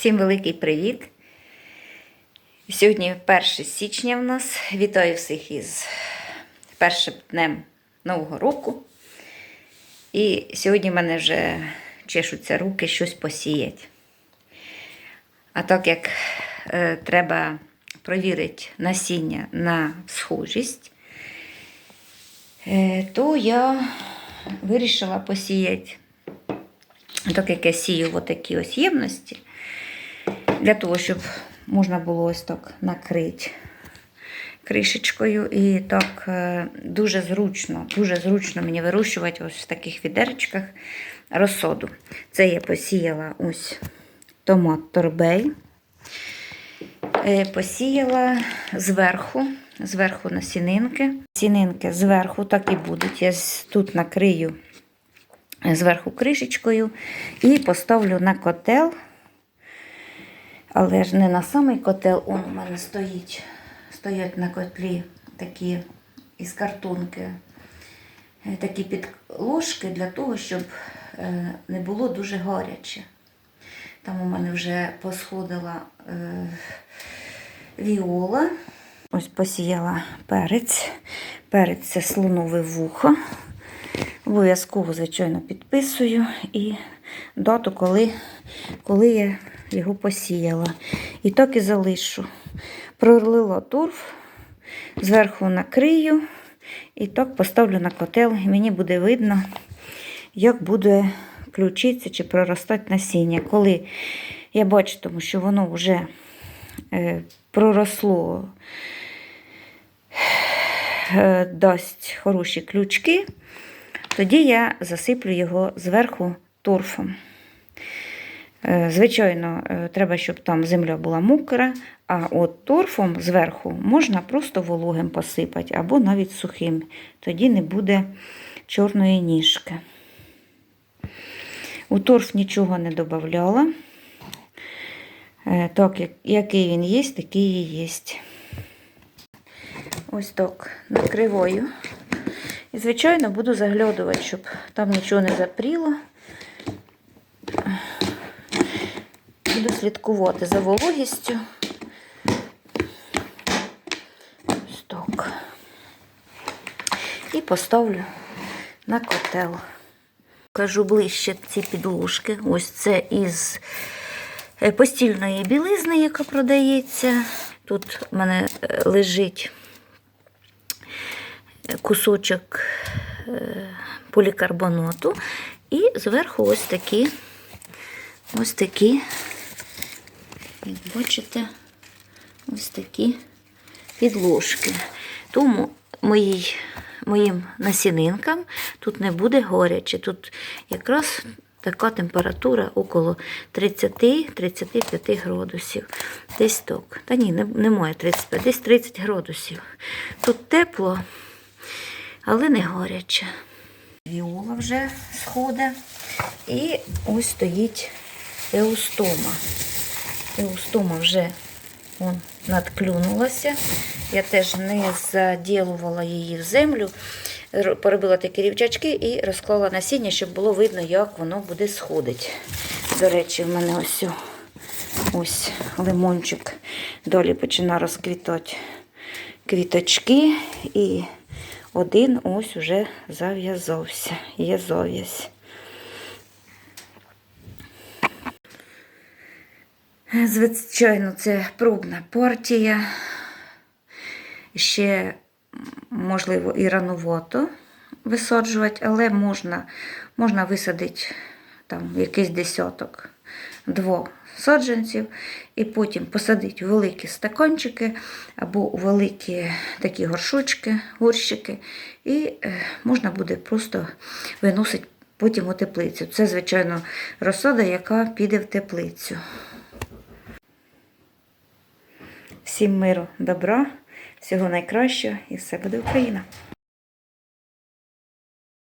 Всім великий привіт! Сьогодні 1 січня в нас. Вітаю всіх із першим днем Нового року. І сьогодні в мене вже чешуться руки щось посіяти. А так як е, треба провірити насіння на схожість, е, то я вирішила посіяти, так як я сію в такі ось ємності, для того, щоб можна було ось так накрити кришечкою. І так е, дуже зручно, дуже зручно мені вирощувати ось в таких відеречках розсоду. Це я посіяла ось томат торбей. Е, Посіяла зверху, зверху насінинки. Сінинки зверху так і будуть. Я тут накрию зверху кришечкою і поставлю на котел. Але ж не на самий котел, он у мене стоїть. Стоять на котлі такі із картонки, е, такі підложки для того, щоб е, не було дуже гаряче. Там у мене вже посходила е, віола. Ось посіяла перець. Перець це слонове вухо. Обов'язково, звичайно, підписую і дату, коли, коли я його посіяла. І так і залишу. Пролила торф, зверху накрию і так поставлю на котел. І мені буде видно, як буде включитися чи проростати насіння. Коли я бачитиму, що воно вже е, проросло, е, дасть хороші ключки, тоді я засиплю його зверху торфом. Е, Звичайно, е, треба, щоб там земля була мокра, а от торфом зверху можна просто вологим посипати або навіть сухим. Тоді не буде чорної ніжки. У торф нічого не додавала. Е, Так, який він є, такий і є. Ось так накриваю. І, звичайно, буду заглядувати, щоб там нічого не запріло. Буду слідкувати за вологістю. Ось так. І поставлю на котел. Кажу ближче ці підложки. Ось це із е, постільної білизни, яка продається. Тут в мене е, лежить кусочок е, полікарбонату. І зверху ось такі, ось такі, бачите, ось такі підложки. Тому моїй, моїм насінинкам тут не буде горяче. Тут якраз така температура около 30-35 градусів. Десь так. Та ні, не, немає 35, десь 30 градусів. Тут тепло, але не гаряче. Віола вже сходить. І ось стоїть еустома. Еустома вже вон, надклюнулася. Я теж не заділувала її в землю. Поробила такі рівчачки і розклала насіння, щоб було видно, як воно буде сходити. До речі, в мене ось, ось лимончик долі починає розквітати квіточки. І один ось уже зав'язався. Є зав'язь. Звичайно, це пробна партія. Ще, можливо, і ранувато висаджувати, але можна, можна висадити там якийсь десяток, двох саджанців, і потім посадити великі стаканчики або великі такі горшочки, горщики, і е, можна буде просто виносити потім у теплицю. Це, звичайно, розсада, яка піде в теплицю. Всім миру, добра, всього найкращого і все буде Україна!